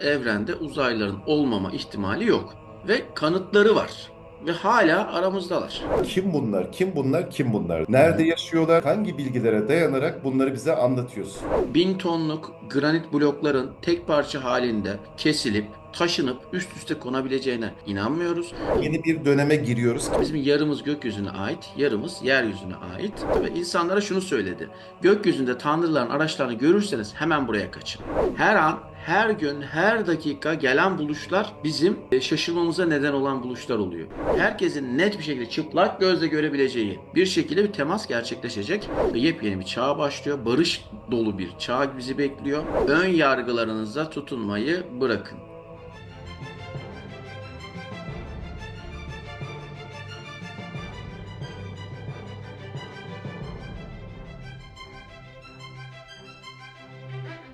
evrende uzaylıların olmama ihtimali yok ve kanıtları var ve hala aramızdalar. Kim bunlar? Kim bunlar? Kim bunlar? Nerede yaşıyorlar? Hangi bilgilere dayanarak bunları bize anlatıyorsun? Bin tonluk granit blokların tek parça halinde kesilip taşınıp üst üste konabileceğine inanmıyoruz. Yeni bir döneme giriyoruz. Bizim yarımız gökyüzüne ait, yarımız yeryüzüne ait. Ve insanlara şunu söyledi. Gökyüzünde tanrıların araçlarını görürseniz hemen buraya kaçın. Her an, her gün, her dakika gelen buluşlar bizim e, şaşırmamıza neden olan buluşlar oluyor. Herkesin net bir şekilde çıplak gözle görebileceği bir şekilde bir temas gerçekleşecek. Yepyeni bir çağ başlıyor. Barış dolu bir çağ bizi bekliyor. Ön yargılarınıza tutunmayı bırakın.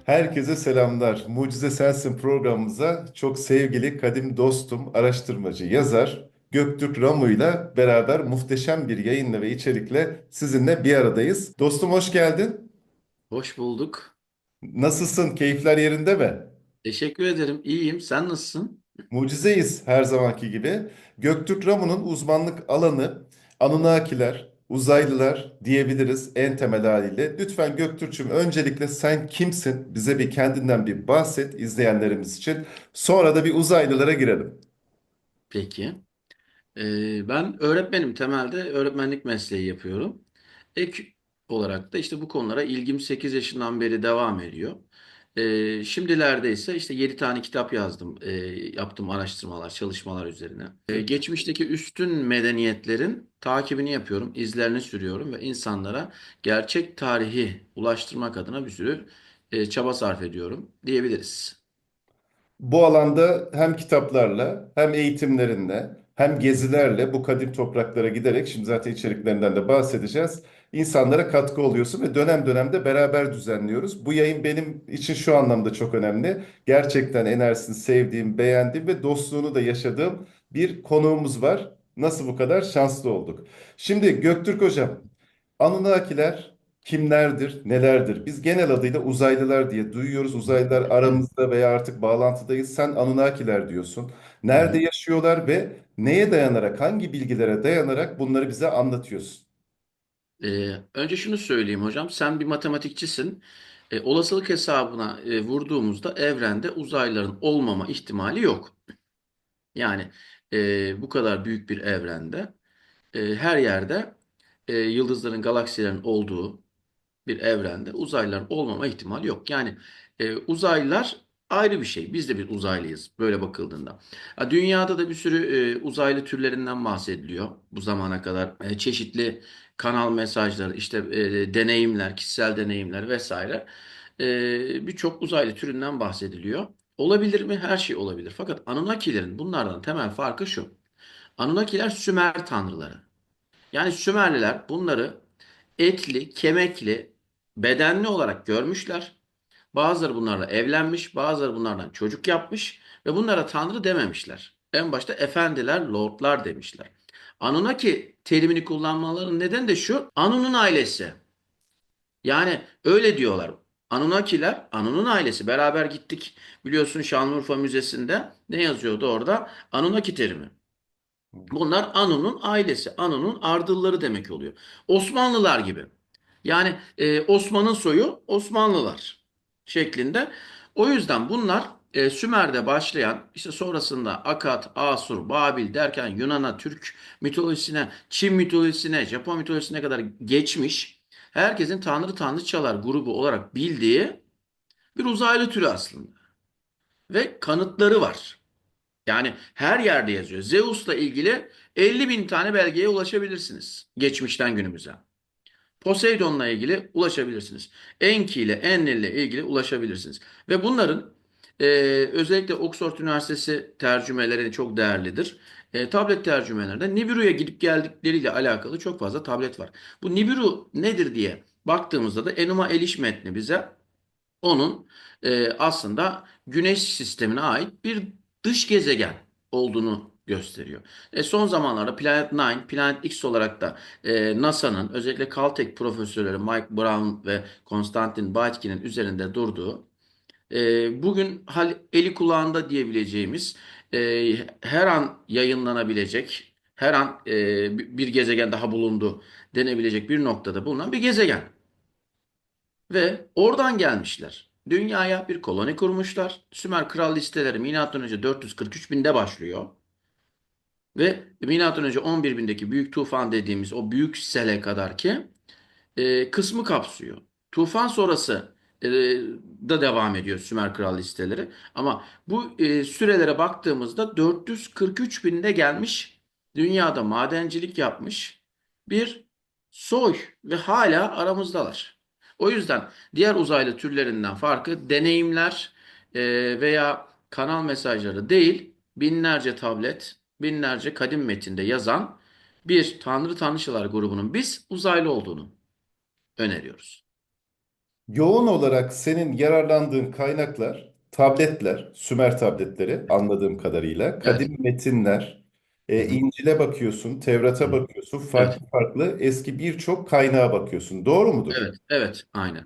Herkese selamlar. Mucize Sensin programımıza çok sevgili kadim dostum, araştırmacı, yazar Göktürk Ramu ile beraber muhteşem bir yayınla ve içerikle sizinle bir aradayız. Dostum hoş geldin. Hoş bulduk. Nasılsın? Keyifler yerinde mi? Teşekkür ederim. İyiyim. Sen nasılsın? Mucizeyiz her zamanki gibi. Göktürk Ramu'nun uzmanlık alanı Anunnakiler, uzaylılar diyebiliriz en temel haliyle. Lütfen Göktürk'cüğüm öncelikle sen kimsin? Bize bir kendinden bir bahset izleyenlerimiz için. Sonra da bir uzaylılara girelim. Peki. Ee, ben öğretmenim temelde öğretmenlik mesleği yapıyorum. Ek olarak da işte bu konulara ilgim 8 yaşından beri devam ediyor. Ee, şimdilerde ise işte 7 tane kitap yazdım. Ee, yaptım araştırmalar, çalışmalar üzerine. Ee, geçmişteki üstün medeniyetlerin takibini yapıyorum, izlerini sürüyorum ve insanlara gerçek tarihi ulaştırmak adına bir sürü e, çaba sarf ediyorum diyebiliriz. Bu alanda hem kitaplarla hem eğitimlerinle hem gezilerle bu kadim topraklara giderek şimdi zaten içeriklerinden de bahsedeceğiz. İnsanlara katkı oluyorsun ve dönem dönemde beraber düzenliyoruz. Bu yayın benim için şu anlamda çok önemli. Gerçekten enerjisini sevdiğim, beğendiğim ve dostluğunu da yaşadığım bir konuğumuz var. Nasıl bu kadar şanslı olduk? Şimdi Göktürk Hocam, Anunnakiler kimlerdir, nelerdir? Biz genel adıyla uzaylılar diye duyuyoruz. Uzaylılar aramızda veya artık bağlantıdayız. Sen Anunnakiler diyorsun. Nerede yaşıyorlar ve neye dayanarak, hangi bilgilere dayanarak bunları bize anlatıyorsun? Ee, önce şunu söyleyeyim hocam. Sen bir matematikçisin. Ee, olasılık hesabına e, vurduğumuzda evrende uzaylıların olmama ihtimali yok. Yani e, bu kadar büyük bir evrende e, her yerde e, yıldızların, galaksilerin olduğu bir evrende uzaylıların olmama ihtimali yok. Yani e, uzaylılar ayrı bir şey. Biz de bir uzaylıyız böyle bakıldığında. Dünyada da bir sürü e, uzaylı türlerinden bahsediliyor bu zamana kadar. E, çeşitli kanal mesajları, işte e, deneyimler, kişisel deneyimler vesaire. E, birçok uzaylı türünden bahsediliyor. Olabilir mi? Her şey olabilir. Fakat Anunnakilerin bunlardan temel farkı şu. Anunnakiler Sümer tanrıları. Yani Sümerliler bunları etli, kemikli, bedenli olarak görmüşler. Bazıları bunlarla evlenmiş, bazıları bunlardan çocuk yapmış ve bunlara tanrı dememişler. En başta efendiler, lordlar demişler. Anunnaki terimini kullanmalarının nedeni de şu, Anu'nun ailesi. Yani öyle diyorlar. Anunnakiler, Anu'nun ailesi. Beraber gittik biliyorsun Şanlıurfa Müzesi'nde ne yazıyordu orada? Anunnaki terimi. Bunlar Anu'nun ailesi, Anu'nun ardılları demek oluyor. Osmanlılar gibi. Yani e, Osman'ın soyu Osmanlılar şeklinde. O yüzden bunlar e, Sümer'de başlayan işte sonrasında Akkad, Asur, Babil derken Yunan'a, Türk mitolojisine, Çin mitolojisine, Japon mitolojisine kadar geçmiş herkesin tanrı tanrıçalar grubu olarak bildiği bir uzaylı türü aslında. Ve kanıtları var. Yani her yerde yazıyor. Zeus'la ilgili 50 bin tane belgeye ulaşabilirsiniz. Geçmişten günümüze. Poseidon'la ilgili ulaşabilirsiniz. Enki ile Enlil ile ilgili ulaşabilirsiniz. Ve bunların e, özellikle Oxford Üniversitesi tercümeleri çok değerlidir. E, tablet tercümelerde Nibiru'ya gidip geldikleriyle alakalı çok fazla tablet var. Bu Nibiru nedir diye baktığımızda da Enuma Elish metni bize onun e, aslında Güneş sistemine ait bir dış gezegen olduğunu gösteriyor. E, son zamanlarda Planet Nine, Planet X olarak da e, NASA'nın özellikle Caltech profesörleri Mike Brown ve Konstantin Baitki'nin üzerinde durduğu e, bugün eli kulağında diyebileceğimiz e, her an yayınlanabilecek, her an e, bir gezegen daha bulundu denebilecek bir noktada bulunan bir gezegen. Ve oradan gelmişler. Dünyaya bir koloni kurmuşlar. Sümer kral listeleri M.Ö. 443 binde başlıyor. Ve M.Ö. 11 bindeki büyük tufan dediğimiz o büyük sele kadar ki e, kısmı kapsıyor. Tufan sonrası e, da devam ediyor Sümer Kral listeleri. Ama bu e, sürelere baktığımızda 443 binde gelmiş dünyada madencilik yapmış bir soy ve hala aramızdalar. O yüzden diğer uzaylı türlerinden farkı deneyimler e, veya kanal mesajları değil binlerce tablet, binlerce kadim metinde yazan bir Tanrı Tanrıçılar grubunun biz uzaylı olduğunu öneriyoruz. Yoğun olarak senin yararlandığın kaynaklar, tabletler, Sümer tabletleri anladığım kadarıyla, Evet. kadim metinler, e. İncil'e bakıyorsun, Tevrat'a bakıyorsun, Evet. farklı farklı eski birçok kaynağa bakıyorsun. Doğru mudur? Evet. Evet. Aynen.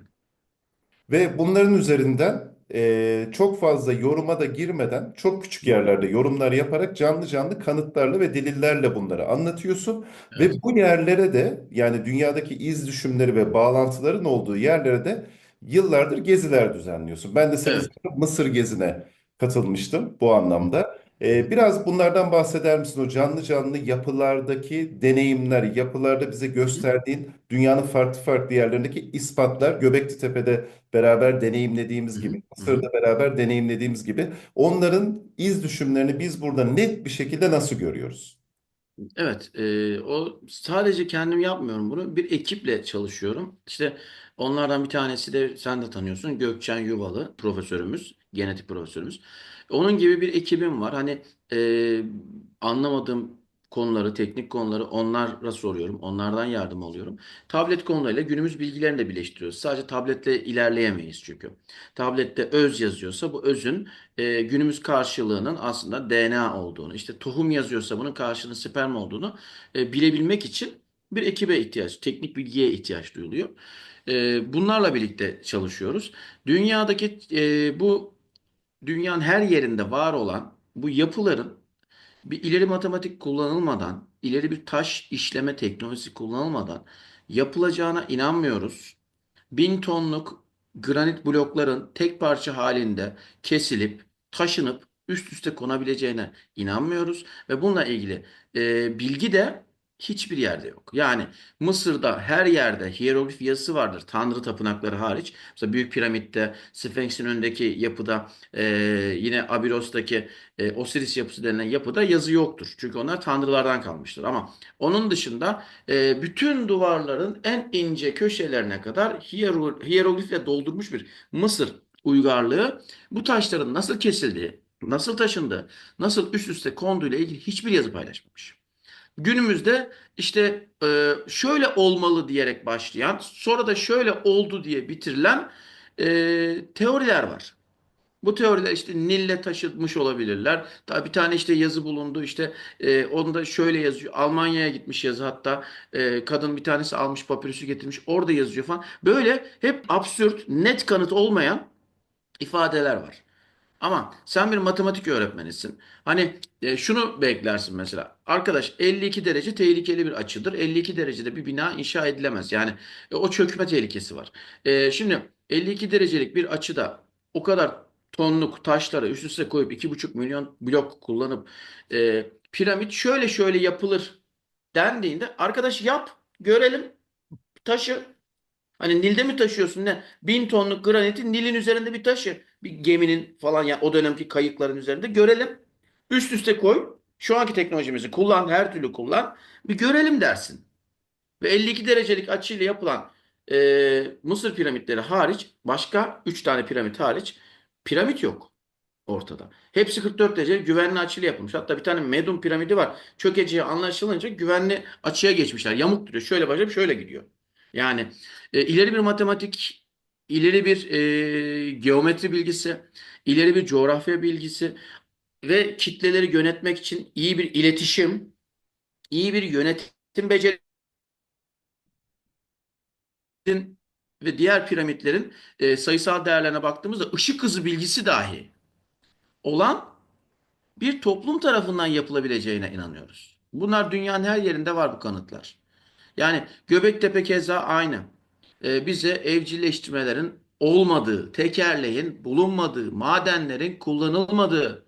Ve bunların üzerinden e, çok fazla yoruma da girmeden çok küçük yerlerde yorumlar yaparak canlı canlı kanıtlarla ve delillerle bunları anlatıyorsun. Evet. Ve bu yerlere de yani dünyadaki iz düşümleri ve bağlantıların olduğu yerlere de yıllardır geziler düzenliyorsun. Ben de senin Evet. Mısır gezine katılmıştım bu anlamda. E, biraz bunlardan bahseder misin? O canlı canlı yapılardaki deneyimler, yapılarda bize gösterdiğin dünyanın farklı farklı yerlerindeki ispatlar, Göbekli Tepe'de beraber deneyimlediğimiz gibi. Mısır'da beraber deneyimlediğimiz gibi onların iz düşümlerini biz burada net bir şekilde nasıl görüyoruz? Evet, e, o sadece kendim yapmıyorum bunu. Bir ekiple çalışıyorum. İşte onlardan bir tanesi de sen de tanıyorsun. Gökçen Yuvalı profesörümüz, genetik profesörümüz. Onun gibi bir ekibim var. Hani e, anlamadığım konuları, teknik konuları onlara soruyorum. Onlardan yardım alıyorum. Tablet konularıyla günümüz bilgilerini de birleştiriyoruz. Sadece tabletle ilerleyemeyiz çünkü. Tablette öz yazıyorsa bu özün e, günümüz karşılığının aslında DNA olduğunu, işte tohum yazıyorsa bunun karşılığının sperm olduğunu e, bilebilmek için bir ekibe ihtiyaç, teknik bilgiye ihtiyaç duyuluyor. E, bunlarla birlikte çalışıyoruz. Dünyadaki e, bu dünyanın her yerinde var olan bu yapıların bir ileri matematik kullanılmadan, ileri bir taş işleme teknolojisi kullanılmadan yapılacağına inanmıyoruz. Bin tonluk granit blokların tek parça halinde kesilip taşınıp üst üste konabileceğine inanmıyoruz ve bununla ilgili e, bilgi de hiçbir yerde yok. Yani Mısır'da her yerde hiyeroglif yazısı vardır. Tanrı tapınakları hariç. Mesela Büyük Piramit'te, Sphinx'in önündeki yapıda, e, yine Abiros'taki e, Osiris yapısı denilen yapıda yazı yoktur. Çünkü onlar tanrılardan kalmıştır. Ama onun dışında e, bütün duvarların en ince köşelerine kadar hiero- hiyeroglifle doldurmuş bir Mısır uygarlığı bu taşların nasıl kesildiği, nasıl taşındığı, nasıl üst üste konduğu ile ilgili hiçbir yazı paylaşmamış. Günümüzde işte e, şöyle olmalı diyerek başlayan, sonra da şöyle oldu diye bitirilen e, teoriler var. Bu teoriler işte Nil'le taşıtmış olabilirler. Daha bir tane işte yazı bulundu. İşte e, onda şöyle yazıyor. Almanya'ya gitmiş yazı hatta. E, kadın bir tanesi almış papirüsü getirmiş. Orada yazıyor falan. Böyle hep absürt, net kanıt olmayan ifadeler var. Ama sen bir matematik öğretmenisin. Hani e, şunu beklersin mesela. Arkadaş 52 derece tehlikeli bir açıdır. 52 derecede bir bina inşa edilemez. Yani e, o çökme tehlikesi var. E, şimdi 52 derecelik bir açıda o kadar tonluk taşları üst üste koyup 2,5 milyon blok kullanıp e, piramit şöyle şöyle yapılır dendiğinde arkadaş yap görelim taşı Hani Nil'de mi taşıyorsun ne? Bin tonluk graniti Nil'in üzerinde bir taşı. Bir geminin falan ya o dönemki kayıkların üzerinde görelim. Üst üste koy. Şu anki teknolojimizi kullan, her türlü kullan. Bir görelim dersin. Ve 52 derecelik açıyla yapılan e, Mısır piramitleri hariç başka 3 tane piramit hariç piramit yok ortada. Hepsi 44 derece güvenli açıyla yapılmış. Hatta bir tane Medum piramidi var. Çökeceği anlaşılınca güvenli açıya geçmişler. Yamuk duruyor. Şöyle başlayıp şöyle gidiyor. Yani e, ileri bir matematik, ileri bir e, geometri bilgisi, ileri bir coğrafya bilgisi ve kitleleri yönetmek için iyi bir iletişim, iyi bir yönetim becerisinin ve diğer piramitlerin e, sayısal değerlerine baktığımızda ışık hızı bilgisi dahi olan bir toplum tarafından yapılabileceğine inanıyoruz. Bunlar dünyanın her yerinde var bu kanıtlar. Yani Göbektepe keza aynı. Ee, bize evcilleştirmelerin olmadığı, tekerleğin bulunmadığı, madenlerin kullanılmadığı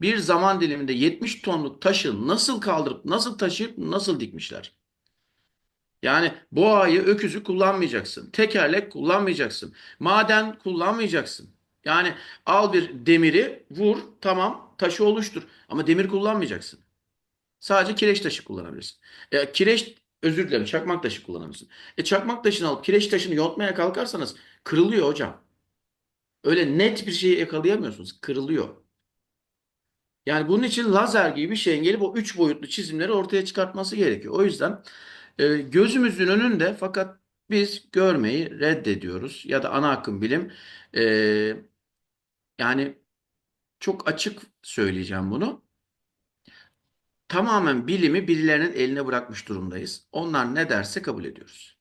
bir zaman diliminde 70 tonluk taşı nasıl kaldırıp, nasıl taşıyıp, nasıl dikmişler? Yani boğayı, öküzü kullanmayacaksın. Tekerlek kullanmayacaksın. Maden kullanmayacaksın. Yani al bir demiri, vur, tamam, taşı oluştur. Ama demir kullanmayacaksın. Sadece kireç taşı kullanabilirsin. E, kireç özür dilerim çakmak taşı kullanabilirsin. E, çakmak taşını alıp kireç taşını yontmaya kalkarsanız kırılıyor hocam. Öyle net bir şeyi yakalayamıyorsunuz. Kırılıyor. Yani bunun için lazer gibi bir şeyin gelip o üç boyutlu çizimleri ortaya çıkartması gerekiyor. O yüzden e, gözümüzün önünde fakat biz görmeyi reddediyoruz. Ya da ana akım bilim e, yani çok açık söyleyeceğim bunu. Tamamen bilimi birilerinin eline bırakmış durumdayız. Onlar ne derse kabul ediyoruz.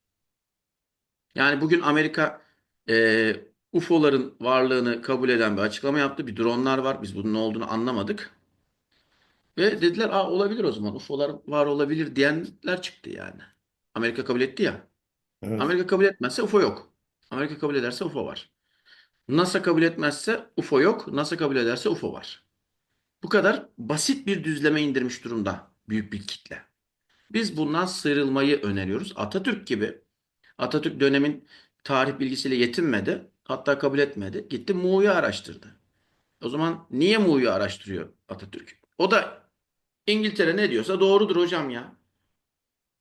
Yani bugün Amerika e, UFO'ların varlığını kabul eden bir açıklama yaptı. Bir dronlar var. Biz bunun ne olduğunu anlamadık. Ve dediler, Aa, olabilir o zaman. UFO'lar var olabilir diyenler çıktı yani. Amerika kabul etti ya. Evet. Amerika kabul etmezse UFO yok. Amerika kabul ederse UFO var. NASA kabul etmezse UFO yok. NASA kabul ederse UFO var. Bu kadar basit bir düzleme indirmiş durumda büyük bir kitle. Biz bundan sıyrılmayı öneriyoruz. Atatürk gibi. Atatürk dönemin tarih bilgisiyle yetinmedi. Hatta kabul etmedi. Gitti Mu'yu araştırdı. O zaman niye Mu'yu araştırıyor Atatürk? O da İngiltere ne diyorsa doğrudur hocam ya.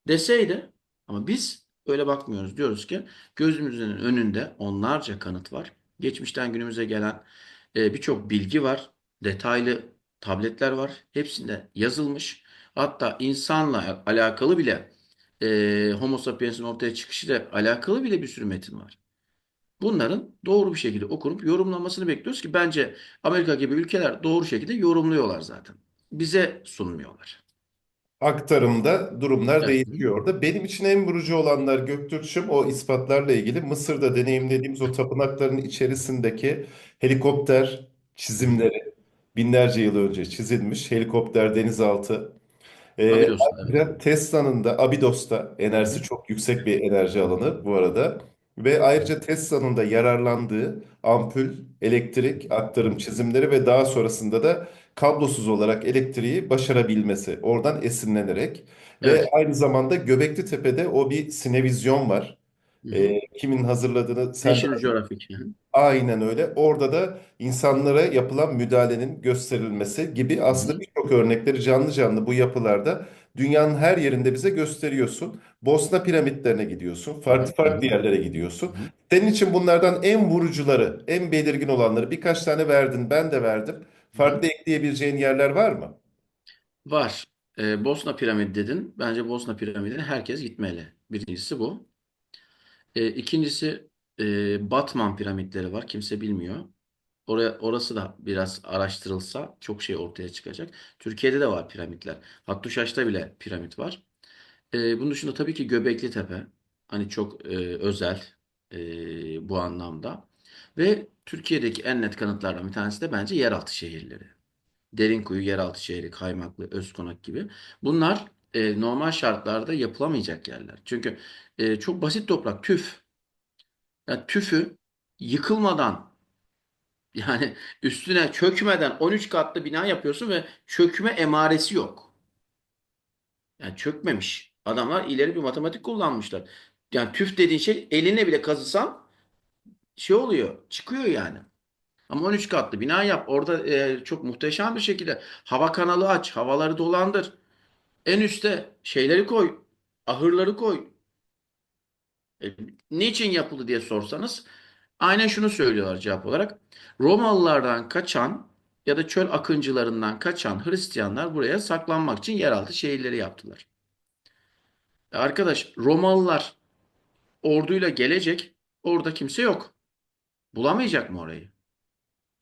Deseydi ama biz öyle bakmıyoruz. Diyoruz ki gözümüzün önünde onlarca kanıt var. Geçmişten günümüze gelen e, birçok bilgi var. Detaylı tabletler var. Hepsinde yazılmış. Hatta insanla alakalı bile e, Homo sapiens'in ortaya çıkışıyla alakalı bile bir sürü metin var. Bunların doğru bir şekilde okunup yorumlanmasını bekliyoruz ki bence Amerika gibi ülkeler doğru şekilde yorumluyorlar zaten. Bize sunmuyorlar. Aktarımda durumlar Evet. değişiyor orada. Benim için en vurucu olanlar Göktürk'üm o ispatlarla ilgili Mısır'da deneyimlediğimiz o tapınakların içerisindeki helikopter çizimleri binlerce yıl önce çizilmiş helikopter denizaltı. Ee, evet. ayrıca Tesla'nın da Abidos'ta enerjisi çok yüksek bir enerji alanı bu arada. Ve ayrıca Tesla'nın da yararlandığı ampul, elektrik aktarım çizimleri ve daha sonrasında da kablosuz olarak elektriği başarabilmesi. Oradan esinlenerek. Ve Evet. aynı zamanda Göbekli Tepe'de o bir sinevizyon var. Ee, kimin hazırladığını sen National Geographic. Hı. Aynen öyle. Orada da insanlara yapılan müdahalenin gösterilmesi gibi aslında birçok örnekleri canlı canlı bu yapılarda dünyanın her yerinde bize gösteriyorsun. Bosna piramitlerine gidiyorsun. Farklı farklı yerlere gidiyorsun. Senin için bunlardan en vurucuları, en belirgin olanları birkaç tane verdin, ben de verdim. Farklı ekleyebileceğin yerler var mı? Var. Ee, Bosna piramidi dedin. Bence Bosna piramidine herkes gitmeli. Birincisi bu. Ee, ikincisi e, Batman piramitleri var. Kimse bilmiyor. Oraya, orası da biraz araştırılsa çok şey ortaya çıkacak. Türkiye'de de var piramitler. Hattuşaş'ta bile piramit var. Ee, bunun dışında tabii ki Göbekli Tepe. Hani çok e, özel e, bu anlamda. Ve Türkiye'deki en net kanıtlardan bir tanesi de bence yeraltı şehirleri. Derinkuyu, yeraltı şehri, Kaymaklı, Özkonak gibi. Bunlar e, normal şartlarda yapılamayacak yerler. Çünkü e, çok basit toprak, tüf. Yani tüfü yıkılmadan yani üstüne çökmeden 13 katlı bina yapıyorsun ve çökme emaresi yok. Yani çökmemiş. Adamlar ileri bir matematik kullanmışlar. Yani tüf dediğin şey eline bile kazısan şey oluyor, çıkıyor yani. Ama 13 katlı bina yap. Orada e, çok muhteşem bir şekilde hava kanalı aç, havaları dolandır. En üste şeyleri koy, ahırları koy. E, niçin yapıldı diye sorsanız aynen şunu söylüyorlar cevap olarak. Romalılardan kaçan ya da çöl akıncılarından kaçan Hristiyanlar buraya saklanmak için yeraltı şehirleri yaptılar. E, arkadaş Romalılar orduyla gelecek, orada kimse yok. Bulamayacak mı orayı?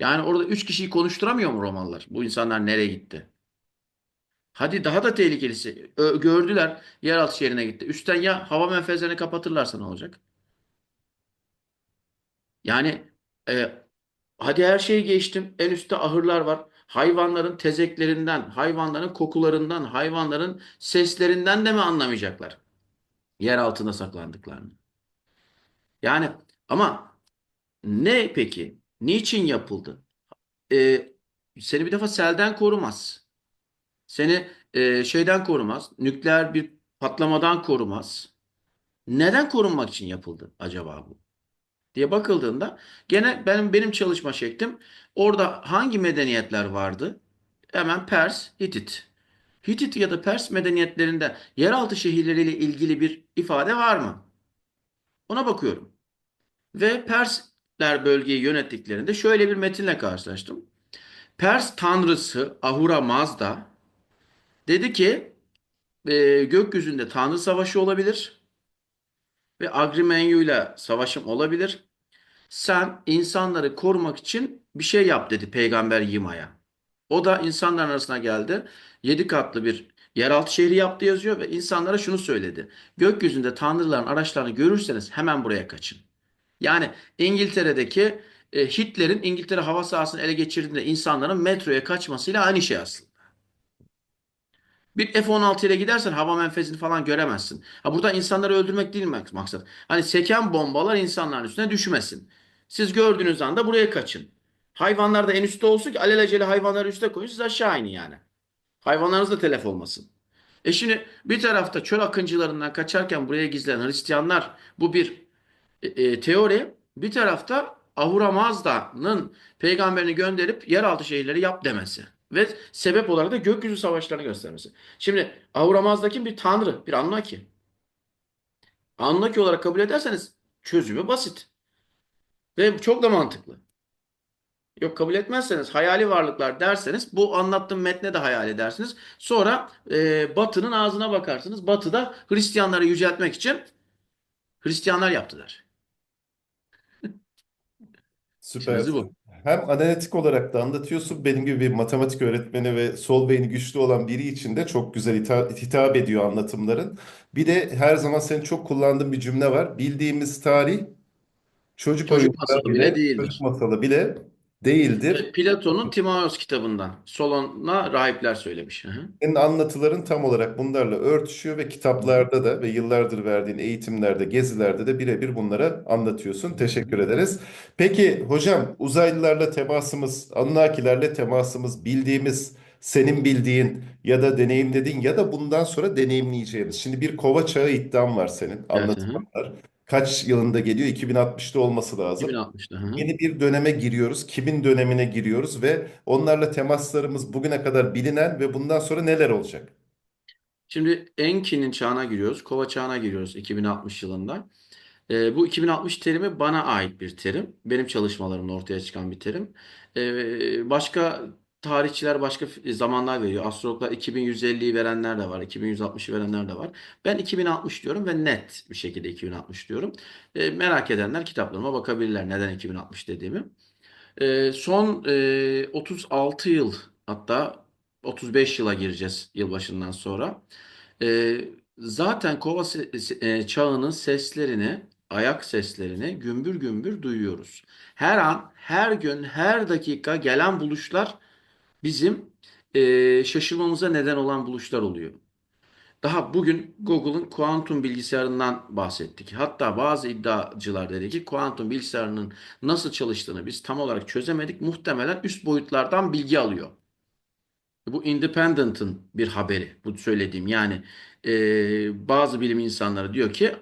Yani orada üç kişiyi konuşturamıyor mu Romalılar? Bu insanlar nereye gitti? Hadi daha da tehlikelisi. Ö- gördüler yeraltı şehrine gitti. Üstten ya hava menfezlerini kapatırlarsa ne olacak? Yani e, hadi her şeyi geçtim. En üstte ahırlar var. Hayvanların tezeklerinden, hayvanların kokularından, hayvanların seslerinden de mi anlamayacaklar? Yer altında saklandıklarını. Yani ama ne peki? Niçin yapıldı? E, seni bir defa selden korumaz. Seni e, şeyden korumaz. Nükleer bir patlamadan korumaz. Neden korunmak için yapıldı acaba bu? diye bakıldığında gene benim benim çalışma şeklim orada hangi medeniyetler vardı? Hemen Pers, Hitit. Hitit ya da Pers medeniyetlerinde yeraltı şehirleriyle ilgili bir ifade var mı? Ona bakıyorum. Ve Persler bölgeyi yönettiklerinde şöyle bir metinle karşılaştım. Pers tanrısı Ahura Mazda dedi ki e, gökyüzünde tanrı savaşı olabilir ve Agrimenyu ile savaşım olabilir. Sen insanları korumak için bir şey yap dedi peygamber Yima'ya. O da insanların arasına geldi. Yedi katlı bir yeraltı şehri yaptı yazıyor ve insanlara şunu söyledi. Gökyüzünde tanrıların araçlarını görürseniz hemen buraya kaçın. Yani İngiltere'deki e, Hitler'in İngiltere hava sahasını ele geçirdiğinde insanların metroya kaçmasıyla aynı şey aslında. Bir F-16 ile gidersen hava menfezini falan göremezsin. Ha burada insanları öldürmek değil mak- maksat. Hani seken bombalar insanların üstüne düşmesin. Siz gördüğünüz anda buraya kaçın. Hayvanlar da en üstte olsun ki alelacele hayvanları üste koyun siz aşağı inin yani. Hayvanlarınız da telef olmasın. E şimdi bir tarafta çöl akıncılarından kaçarken buraya gizlenen Hristiyanlar bu bir e, e, teori. Bir tarafta Ahura Mazda'nın peygamberini gönderip yeraltı şehirleri yap demesi. Ve sebep olarak da gökyüzü savaşlarını göstermesi. Şimdi Ahura Mazda kim? Bir tanrı, bir Anunnaki. Anunnaki olarak kabul ederseniz çözümü basit. Ve çok da mantıklı. Yok kabul etmezseniz hayali varlıklar derseniz bu anlattığım metne de hayal edersiniz. Sonra e, Batı'nın ağzına bakarsınız. Batı'da Hristiyanları yüceltmek için Hristiyanlar yaptılar. Çözü bu. Hem analitik olarak da anlatıyorsun. Benim gibi bir matematik öğretmeni ve sol beyni güçlü olan biri için de çok güzel hitap, hitap ediyor anlatımların. Bir de her zaman senin çok kullandığın bir cümle var. Bildiğimiz tarih çocuk Çocuk masalı bile bile, çocuk değildir. masalı bile değildir. Platon'un Timaeus kitabından. Solon'a rahipler söylemiş. Hı hı. Senin anlatıların tam olarak bunlarla örtüşüyor ve kitaplarda da ve yıllardır verdiğin eğitimlerde, gezilerde de birebir bunları anlatıyorsun. Teşekkür ederiz. Peki hocam uzaylılarla temasımız, Anunnakilerle temasımız, bildiğimiz, senin bildiğin ya da deneyimlediğin ya da bundan sonra deneyimleyeceğimiz. Şimdi bir kova çağı iddian var senin Evet. Hı hı. Kaç yılında geliyor? 2060'ta olması lazım. 2060'da. Hı. Yeni bir döneme giriyoruz. Kimin dönemine giriyoruz ve onlarla temaslarımız bugüne kadar bilinen ve bundan sonra neler olacak? Şimdi Enki'nin çağına giriyoruz. Kova çağına giriyoruz 2060 yılında. Ee, bu 2060 terimi bana ait bir terim. Benim çalışmalarımda ortaya çıkan bir terim. Ee, başka tarihçiler başka f- zamanlar veriyor. Astrologlar 2150'yi verenler de var. 2160'ı verenler de var. Ben 2060 diyorum ve net bir şekilde 2060 diyorum. Ee, merak edenler kitaplarıma bakabilirler neden 2060 dediğimi. Ee, son e, 36 yıl hatta 35 yıla gireceğiz yılbaşından sonra. Ee, zaten kova se- e, çağının seslerini, ayak seslerini gümbür gümbür duyuyoruz. Her an, her gün, her dakika gelen buluşlar bizim e, şaşırmamıza neden olan buluşlar oluyor. Daha bugün Google'ın kuantum bilgisayarından bahsettik. Hatta bazı iddiacılar dedi ki kuantum bilgisayarının nasıl çalıştığını biz tam olarak çözemedik. Muhtemelen üst boyutlardan bilgi alıyor. Bu Independent'ın bir haberi. Bu söylediğim yani e, bazı bilim insanları diyor ki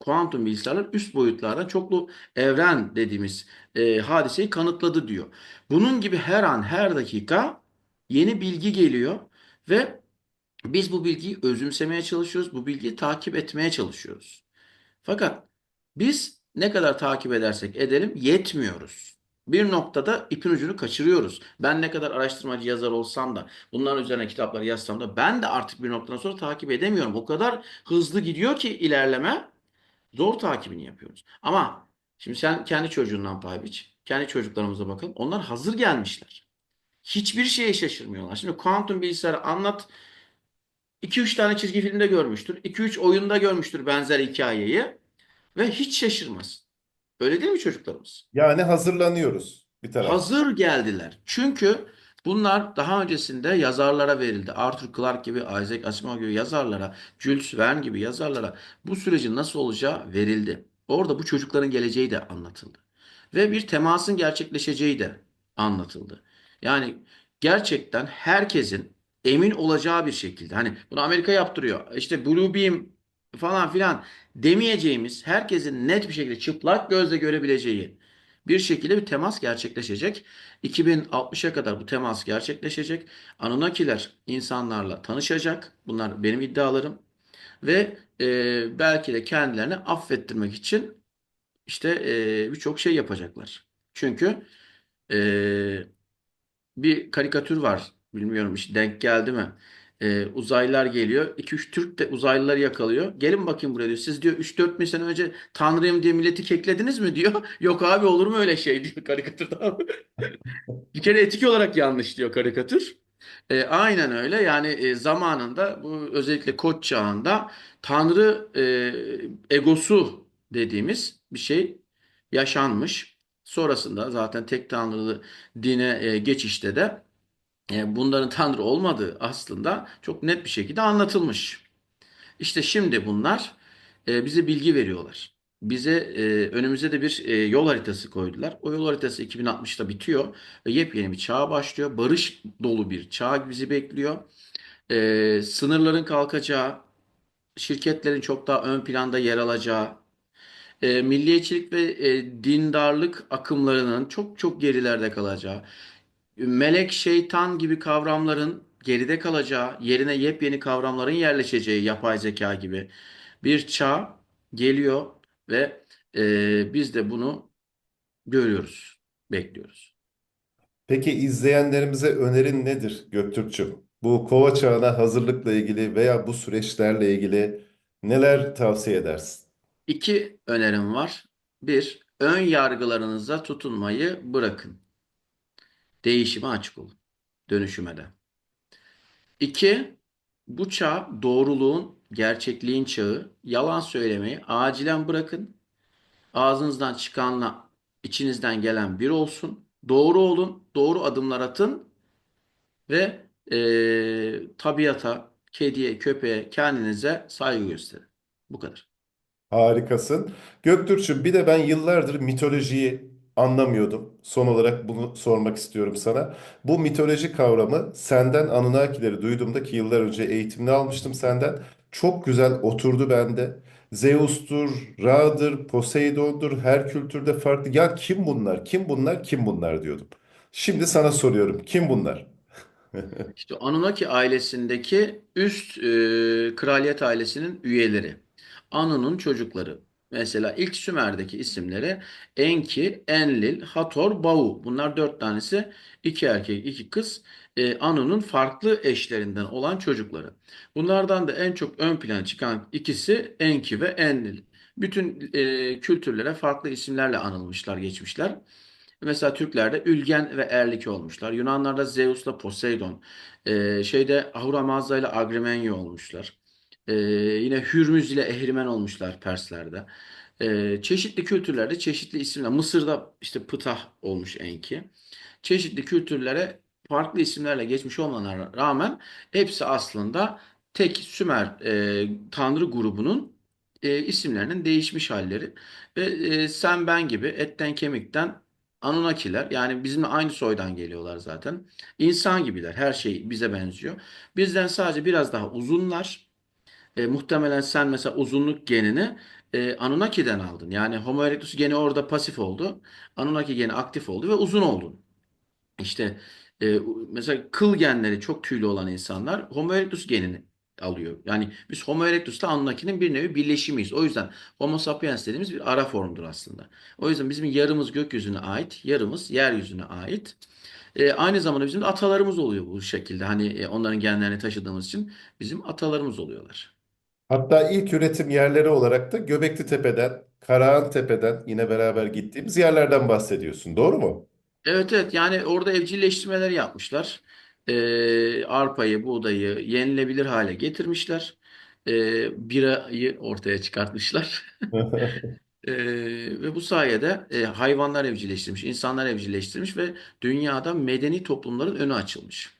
kuantum bilgisayarlar üst boyutlardan çoklu evren dediğimiz e, hadiseyi kanıtladı diyor. Bunun gibi her an her dakika yeni bilgi geliyor ve biz bu bilgiyi özümsemeye çalışıyoruz. Bu bilgiyi takip etmeye çalışıyoruz. Fakat biz ne kadar takip edersek edelim yetmiyoruz. Bir noktada ipin ucunu kaçırıyoruz. Ben ne kadar araştırmacı yazar olsam da bunların üzerine kitaplar yazsam da ben de artık bir noktadan sonra takip edemiyorum. O kadar hızlı gidiyor ki ilerleme zor takibini yapıyoruz. Ama şimdi sen kendi çocuğundan pay biç. Kendi çocuklarımıza bakalım. Onlar hazır gelmişler. Hiçbir şeye şaşırmıyorlar. Şimdi kuantum bilgisayarı anlat 2-3 tane çizgi filmde görmüştür. 2-3 oyunda görmüştür benzer hikayeyi ve hiç şaşırmaz. Öyle değil mi çocuklarımız? Yani hazırlanıyoruz bir taraftan. Hazır geldiler. Çünkü bunlar daha öncesinde yazarlara verildi. Arthur Clarke gibi, Isaac Asimov gibi yazarlara, Jules Verne gibi yazarlara bu sürecin nasıl olacağı verildi. Orada bu çocukların geleceği de anlatıldı. Ve bir temasın gerçekleşeceği de anlatıldı. Yani gerçekten herkesin emin olacağı bir şekilde. Hani bunu Amerika yaptırıyor. İşte Blue Beam falan filan demeyeceğimiz, herkesin net bir şekilde çıplak gözle görebileceği bir şekilde bir temas gerçekleşecek. 2060'a kadar bu temas gerçekleşecek. Anunnakiler insanlarla tanışacak. Bunlar benim iddialarım. Ve e, belki de kendilerini affettirmek için işte e, birçok şey yapacaklar. Çünkü e, bir karikatür var. Bilmiyorum işte denk geldi mi? Ee, uzaylılar geliyor. 2-3 Türk de uzaylıları yakalıyor. Gelin bakayım buraya diyor. Siz diyor 3-4 bin sene önce Tanrıyım diye milleti keklediniz mi diyor. Yok abi olur mu öyle şey diyor karikatürde. Bir kere etik olarak yanlış diyor karikatür. E, aynen öyle. Yani e, zamanında bu özellikle Koç çağında Tanrı e, egosu dediğimiz bir şey yaşanmış. Sonrasında zaten tek tanrılı dine e, geçişte de e, bunların tanrı olmadığı aslında çok net bir şekilde anlatılmış. İşte şimdi bunlar e, bize bilgi veriyorlar. Bize e, önümüze de bir e, yol haritası koydular. O yol haritası 2060'ta bitiyor ve yepyeni bir çağ başlıyor. Barış dolu bir çağ bizi bekliyor. E, sınırların kalkacağı, şirketlerin çok daha ön planda yer alacağı, e, milliyetçilik ve e, dindarlık akımlarının çok çok gerilerde kalacağı, melek, şeytan gibi kavramların geride kalacağı, yerine yepyeni kavramların yerleşeceği, yapay zeka gibi bir çağ geliyor ve e, biz de bunu görüyoruz, bekliyoruz. Peki izleyenlerimize önerin nedir Göktürkçüm? Bu kova çağına hazırlıkla ilgili veya bu süreçlerle ilgili neler tavsiye edersin? İki önerim var. Bir, ön yargılarınıza tutunmayı bırakın. Değişime açık olun, dönüşüme de. İki, bu çağ doğruluğun, gerçekliğin çağı. Yalan söylemeyi acilen bırakın. Ağzınızdan çıkanla içinizden gelen bir olsun. Doğru olun, doğru adımlar atın ve eee, tabiata, kediye, köpeğe, kendinize saygı gösterin. Bu kadar. Harikasın. Göktürkçüm bir de ben yıllardır mitolojiyi anlamıyordum. Son olarak bunu sormak istiyorum sana. Bu mitoloji kavramı senden Anunnakileri duyduğumda ki yıllar önce eğitimini almıştım senden. Çok güzel oturdu bende. Zeus'tur, Ra'dır, Poseidon'dur, her kültürde farklı. Ya kim bunlar, kim bunlar, kim bunlar diyordum. Şimdi sana soruyorum. Kim bunlar? İşte Anunnaki ailesindeki üst e, kraliyet ailesinin üyeleri. Anu'nun çocukları. Mesela ilk Sümer'deki isimleri Enki, Enlil, Hathor, Bau. Bunlar dört tanesi iki erkek, iki kız. E, Anu'nun farklı eşlerinden olan çocukları. Bunlardan da en çok ön plana çıkan ikisi Enki ve Enlil. Bütün e, kültürlere farklı isimlerle anılmışlar, geçmişler. Mesela Türklerde Ülgen ve Erlik olmuşlar. Yunanlarda Zeus'la Poseidon. Ee, şeyde Ahura Mazda ile Agrimenyo olmuşlar. Ee, yine Hürmüz ile Ehrimen olmuşlar Perslerde. Ee, çeşitli kültürlerde çeşitli isimler. Mısır'da işte Ptah olmuş Enki. Çeşitli kültürlere farklı isimlerle geçmiş olmalarına rağmen hepsi aslında tek Sümer e, tanrı grubunun e, isimlerinin değişmiş halleri. Ve e, sen ben gibi etten kemikten Anunnakiler yani bizimle aynı soydan geliyorlar zaten. İnsan gibiler. Her şey bize benziyor. Bizden sadece biraz daha uzunlar. E, muhtemelen sen mesela uzunluk genini e, Anunnaki'den aldın. Yani Homo erectus geni orada pasif oldu. Anunnaki geni aktif oldu ve uzun oldun. İşte e, mesela kıl genleri çok tüylü olan insanlar Homo erectus genini alıyor. Yani biz Homo erectus'la Anunnaki'nin bir nevi birleşimiyiz. O yüzden Homo sapiens dediğimiz bir ara formdur aslında. O yüzden bizim yarımız gökyüzüne ait, yarımız yeryüzüne ait. E, aynı zamanda bizim de atalarımız oluyor bu şekilde. Hani e, onların genlerini taşıdığımız için bizim atalarımız oluyorlar. Hatta ilk üretim yerleri olarak da Göbekli Tepe'den, Karahan Tepe'den yine beraber gittiğimiz yerlerden bahsediyorsun. Doğru mu? Evet evet yani orada evcilleştirmeler yapmışlar. Ee, arpayı, buğdayı yenilebilir hale getirmişler. Ee, birayı ortaya çıkartmışlar. E, ve bu sayede e, hayvanlar evcilleştirmiş, insanlar evcilleştirmiş ve dünyada medeni toplumların önü açılmış.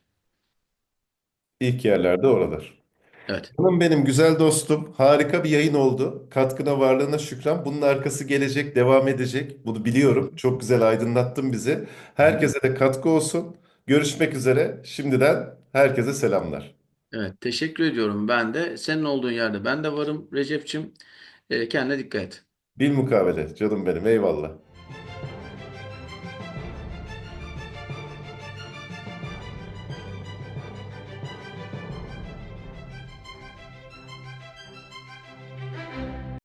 İlk yerlerde oralar. Evet. Canım benim güzel dostum, harika bir yayın oldu. Katkına, varlığına şükran. Bunun arkası gelecek, devam edecek. Bunu biliyorum. Çok güzel aydınlattın bizi. Herkese de katkı olsun. Görüşmek üzere. Şimdiden herkese selamlar. Evet, teşekkür ediyorum ben de. Senin olduğun yerde ben de varım Recep'çim. E, kendine dikkat et. Bilmukabele canım benim. Eyvallah.